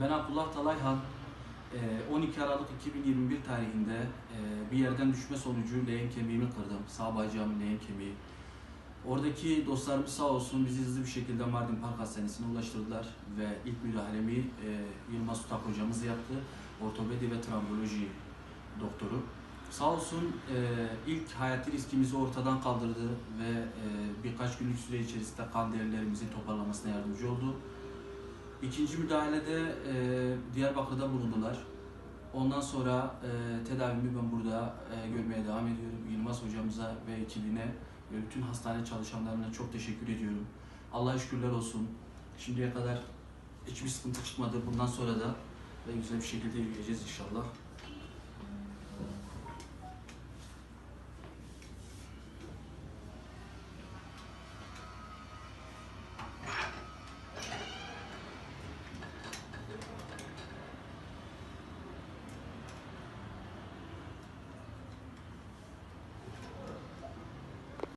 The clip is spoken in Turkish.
Ben Abdullah Talayhan. Ee, 12 Aralık 2021 tarihinde e, bir yerden düşme sonucu leğen kemiğimi kırdım. Sağ bacağımın leğen kemiği. Oradaki dostlarımız sağ olsun bizi hızlı bir şekilde Mardin Park Hastanesi'ne ulaştırdılar ve ilk müdahalemi e, Yılmaz Tutak hocamız yaptı. Ortopedi ve travmoloji doktoru. Sağ olsun e, ilk hayati riskimizi ortadan kaldırdı ve e, birkaç günlük süre içerisinde kan değerlerimizin toparlamasına yardımcı oldu. İkinci müdahalede e, Diyarbakır'da bulundular. Ondan sonra e, tedavimi ben burada e, görmeye devam ediyorum. Yılmaz hocamıza ve ekibine ve bütün hastane çalışanlarına çok teşekkür ediyorum. Allah'a şükürler olsun. Şimdiye kadar hiçbir sıkıntı çıkmadı. Bundan sonra da en güzel bir şekilde yürüyeceğiz inşallah.